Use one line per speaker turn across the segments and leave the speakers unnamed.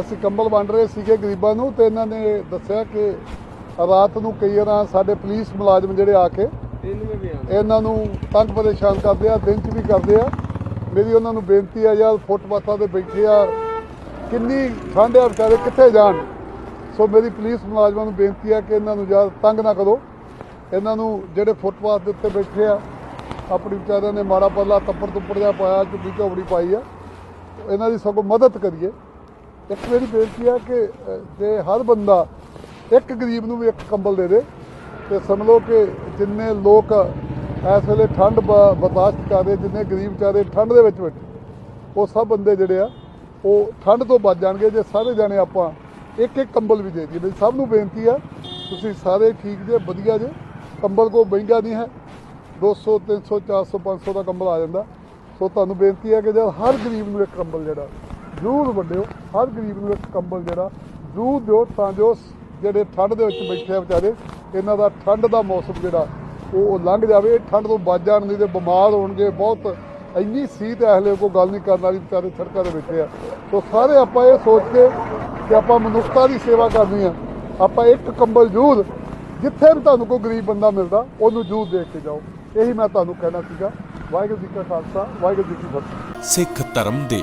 ਅਸੀਂ ਕੰਬਲ ਵੰਡ ਰਹੇ ਸੀਗੇ ਗਰੀਬਾਂ ਨੂੰ ਤੇ ਇਹਨਾਂ ਨੇ ਦੱਸਿਆ ਕਿ ਰਾਤ ਨੂੰ ਕਈ ਵਾਰਾਂ ਸਾਡੇ ਪੁਲਿਸ ਮੁਲਾਜ਼ਮ ਜਿਹੜੇ ਆ ਕੇ ਇਹਨਾਂ ਨੂੰ ਤੰਗ ਪਰੇਸ਼ਾਨ ਕਰਦੇ ਆ ਦਿਨ 'ਚ ਵੀ ਕਰਦੇ ਆ। ਮੇਰੀ ਉਹਨਾਂ ਨੂੰ ਬੇਨਤੀ ਆ ਯਾਰ ਫੁੱਟਪਾਥਾਂ ਤੇ ਬੈਠੇ ਆ ਕਿੰਨੀ ਠੰਡ ਆ ਵਿਚਾਰੇ ਕਿੱਥੇ ਜਾਣ? ਸੋ ਮੇਰੀ ਪੁਲਿਸ ਮੁਲਾਜ਼ਮਾਂ ਨੂੰ ਬੇਨਤੀ ਆ ਕਿ ਇਹਨਾਂ ਨੂੰ ਯਾਰ ਤੰਗ ਨਾ ਕਰੋ। ਇਹਨਾਂ ਨੂੰ ਜਿਹੜੇ ਫੁੱਟਪਾਥ ਦੇ ਉੱਤੇ ਬੈਠੇ ਆ ਆਪਣੀ ਵਿਚਾਰਿਆਂ ਨੇ ਮਾੜਾ ਪੱਲਾ ਤੱਪੜ ਤੁੱਪੜ ਜਿਹਾ ਪਾਇਆ ਝੁੱਗੀ ਝੋਪੜੀ ਪਾਈ ਆ। ਇਹਨਾਂ ਦੀ ਸਗੋਂ ਮਦਦ ਕਰੀਏ। ਇੱਕ ਮੇਰੀ ਬੇਨਤੀ ਆ ਕਿ ਜੇ ਹਰ ਬੰਦਾ ਇੱਕ ਗਰੀਬ ਨੂੰ ਵੀ ਇੱਕ ਕੰਬਲ ਦੇ ਦੇ ਤੇ ਸਮਝ ਲਓ ਕਿ ਜਿੰਨੇ ਲੋਕ ਇਸ ਵੇਲੇ ਠੰਡ ਬ- ਬਰਦਾਸ਼ਤ ਕਰ ਰਹੇ, ਜਿੰਨੇ ਗਰੀਬ ਵਿਚਾਰੇ ਠੰਡ ਦੇ ਵਿੱਚ ਬੈਠੇ, ਉਹ ਸਭ ਬੰਦੇ ਜਿਹੜੇ ਆ, ਉਹ ਠੰਡ ਤੋਂ ਬਚ ਜਾਣਗੇ, ਜੇ ਸਾਰੇ ਜਾਣੇ ਆਪਾਂ ਇੱਕ ਇੱਕ ਕੰਬਲ ਵੀ ਦੇ ਦਈਏ। ਮੇਰੀ ਸਭ ਨੂੰ ਬੇਨਤੀ ਆ, ਤੁਸੀਂ ਸਾਰੇ ਠੀਕ ਜੇ, ਵਧੀਆ ਜੇ, ਕੰਬਲ ਕੋ ਮਹਿੰਗਾ ਨਹੀਂ ਹੈ। 200 300 400 500 ਦਾ ਕੰਬਲ ਆ ਜਾਂਦਾ। ਸੋ ਤੁਹਾਨੂੰ ਬੇਨਤੀ ਹੈ ਕਿ ਜਦ ਹਰ ਗਰੀਬ ਨੂੰ ਇੱਕ ਕੰਬਲ ਜਿਹੜਾ ਜ਼ਰੂਰ ਵੰਡਿਓ, ਹਰ ਗਰੀਬ ਨੂੰ ਇੱਕ ਕੰਬਲ ਜਿਹੜਾ, ਜ਼ਰੂਰ ਦਿਓ ਤਾਂ ਜੋ ਜਿਹੜੇ ਠੰਡ ਦੇ ਵਿੱਚ ਬੈਠੇ ਆ ਵਿਚਾਰੇ, ਇਹਨਾਂ ਦਾ ਠੰਡ ਦਾ ਮੌਸਮ ਜਿਹੜਾ, ਉਹ ਲੰਘ ਜਾਵੇ। ਠੰਡ ਤੋਂ ਬਚ ਜਾਣ ਨਹੀਂ ਤੇ ਬਿਮਾਰ ਹੋਣਗੇ, ਬਹੁਤ ਇੰਨੀ ਸੀਤ ਐ ਹਲੇ, ਕੋਈ ਗੱਲ ਨਹੀਂ ਕਰਨ ਵਾਲੀ ਵਿਚਾਰੇ ਸੜਕਾਂ ਤੇ ਬੈਠੇ ਆ। ਸੋ ਸਾਰੇ ਆਪਾਂ ਇਹ ਸੋਚ ਕੇ ਕਿ ਆਪਾਂ ਮਨੁੱਖਤਾ ਦੀ ਸੇਵਾ ਕਰਨੀ ਆ। ਆਪਾਂ ਇੱਕ ਕੰਬਲ ਜ਼ਰੂਰ, ਜਿੱਥੇ ਵੀ ਤੁਹਾਨੂੰ ਕੋਈ ਗਰੀਬ ਬੰਦਾ ਮਿਲਦਾ, ਉਹਨੂੰ ਜ਼ਰੂਰ ਦੇਖ ਕੇ ਜਾਓ। ਇਹੀ ਮੈਂ ਤੁਹਾਨੂੰ ਕਹਿਣਾ ਸੀਗਾ। ਵਾਹਿਗੁਰੂ ਜੀ ਕਾ ਖਾਲਸਾ, ਵਾਹਿਗੁਰੂ ਜੀ ਕੀ ਫਤਿਹ।
ਸਿੱਖ ਧਰਮ ਦੇ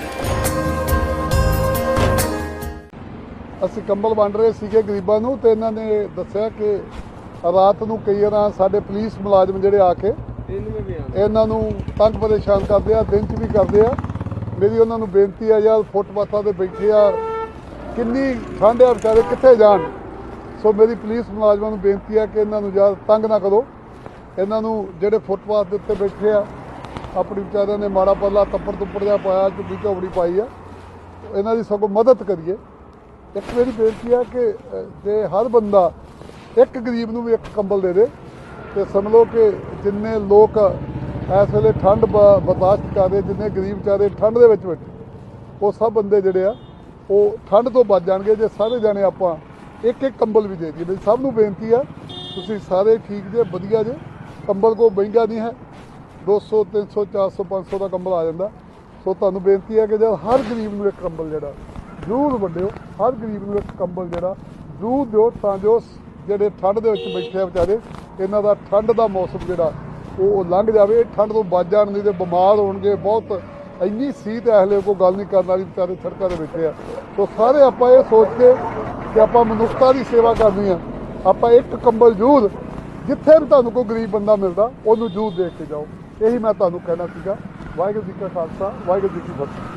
ਅਸੀਂ ਕੰਬਲ ਵੰਡ ਰਹੇ ਸੀਗੇ ਗਰੀਬਾਂ ਨੂੰ ਤੇ ਇਹਨਾਂ ਨੇ ਦੱਸਿਆ ਕਿ ਰਾਤ ਨੂੰ ਕਈ ਵਾਰਾਂ ਸਾਡੇ ਪੁਲਿਸ ਮੁਲਾਜ਼ਮ ਜਿਹੜੇ ਆ ਕੇ ਇਹਨਾਂ ਨੂੰ ਤੰਗ ਪਰੇਸ਼ਾਨ ਕਰਦੇ ਆ ਦਿਨ 'ਚ ਵੀ ਕਰਦੇ ਆ। ਮੇਰੀ ਉਹਨਾਂ ਨੂੰ ਬੇਨਤੀ ਆ ਯਾਰ ਫੁੱਟਪਾਥਾਂ ਤੇ ਬੈਠੇ ਆ ਕਿੰਨੀ ਠੰਡ ਆ ਵਿਚਾਰੇ ਕਿੱਥੇ ਜਾਣ? ਸੋ ਮੇਰੀ ਪੁਲਿਸ ਮੁਲਾਜ਼ਮਾਂ ਨੂੰ ਬੇਨਤੀ ਆ ਕਿ ਇਹਨਾਂ ਨੂੰ ਯਾਰ ਤੰਗ ਨਾ ਕਰੋ। ਇਹਨਾਂ ਨੂੰ ਜਿਹੜੇ ਫੁੱਟਪਾਥ ਦੇ ਉੱਤੇ ਬੈਠੇ ਆ ਆਪਣੀ ਵਿਚਾਰਿਆਂ ਨੇ ਮਾੜਾ ਪੱਲਾ ਤੱਪੜ ਤੁੱਪੜ ਜਿਹਾ ਪਾਇਆ ਝੁੱਗੀ ਝੋਪੜੀ ਪਾਈ ਆ। ਇਹਨਾਂ ਦੀ ਸਗੋਂ ਮਦਦ ਕਰੀਏ। ਇੱਕ ਮੇਰੀ ਬੇਨਤੀ ਆ ਕਿ ਜੇ ਹਰ ਬੰਦਾ ਇੱਕ ਗਰੀਬ ਨੂੰ ਵੀ ਇੱਕ ਕੰਬਲ ਦੇ ਦੇ ਤੇ ਸਮਝ ਲਓ ਕਿ ਜਿੰਨੇ ਲੋਕ ਇਸ ਵੇਲੇ ਠੰਡ ਬ- ਬਰਦਾਸ਼ਤ ਕਰ ਰਹੇ, ਜਿੰਨੇ ਗਰੀਬ ਵਿਚਾਰੇ ਠੰਡ ਦੇ ਵਿੱਚ ਬੈਠੇ, ਉਹ ਸਭ ਬੰਦੇ ਜਿਹੜੇ ਆ, ਉਹ ਠੰਡ ਤੋਂ ਬਚ ਜਾਣਗੇ, ਜੇ ਸਾਰੇ ਜਾਣੇ ਆਪਾਂ ਇੱਕ ਇੱਕ ਕੰਬਲ ਵੀ ਦੇ ਦਈਏ। ਮੇਰੀ ਸਭ ਨੂੰ ਬੇਨਤੀ ਆ, ਤੁਸੀਂ ਸਾਰੇ ਠੀਕ ਜੇ, ਵਧੀਆ ਜੇ, ਕੰਬਲ ਕੋ ਮਹਿੰਗਾ ਨਹੀਂ ਹੈ। 200 300 400 500 ਦਾ ਕੰਬਲ ਆ ਜਾਂਦਾ। ਸੋ ਤੁਹਾਨੂੰ ਬੇਨਤੀ ਹੈ ਕਿ ਜਦ ਹਰ ਗਰੀਬ ਨੂੰ ਇੱਕ ਕੰਬਲ ਜਿਹੜਾ ਜ਼ਰੂਰ ਵੰਡਿਓ, ਹਰ ਗਰੀਬ ਨੂੰ ਇੱਕ ਕੰਬਲ ਜਿਹੜਾ ਜ਼ਰੂਰ ਦਿਓ ਤਾਂ ਜੋ ਜਿਹੜੇ ਠੰਡ ਦੇ ਵਿੱਚ ਬੈਠੇ ਆ ਵਿਚਾਰੇ, ਇਹਨਾਂ ਦਾ ਠੰਡ ਦਾ ਮੌਸਮ ਜਿਹੜਾ, ਉਹ ਲੰਘ ਜਾਵੇ। ਠੰਡ ਤੋਂ ਬਚ ਜਾਣ ਨਹੀਂ ਤੇ ਬਿਮਾਰ ਹੋਣਗੇ ਬਹੁਤ। ਇੰਨੀ ਸੀਤ ਐ ਹਲੇ, ਕੋਈ ਗੱਲ ਨਹੀਂ ਕਰਨ ਵਾਲੀ ਵਿਚਾਰੇ ਸੜਕਾਂ ਦੇ ਬੈਠੇ ਆ। ਸੋ ਸਾਰੇ ਆਪਾਂ ਇਹ ਸੋਚ ਕੇ ਕਿ ਆਪਾਂ ਮਨੁੱਖਤਾ ਦੀ ਸੇਵਾ ਕਰਨੀ ਆ। ਆਪਾਂ ਇੱਕ ਕੰਬਲ ਜ਼ਰੂਰ, ਜਿੱਥੇ ਵੀ ਤੁਹਾਨੂੰ ਕੋਈ ਗਰੀਬ ਬੰਦਾ ਮਿਲਦਾ, ਉਹਨੂੰ ਜ਼ਰੂਰ ਦੇਖ ਕੇ ਜਾਓ। ਇਹੀ ਮੈਂ ਤੁਹਾਨੂੰ ਕਹਿਣਾ ਸੀਗਾ। ਵਾਹਿਗੁਰੂ ਜੀ ਕਾ ਖਾਲਸਾ, ਵਾਹਿਗੁਰੂ ਜੀ ਕੀ ਫਤਿਹ।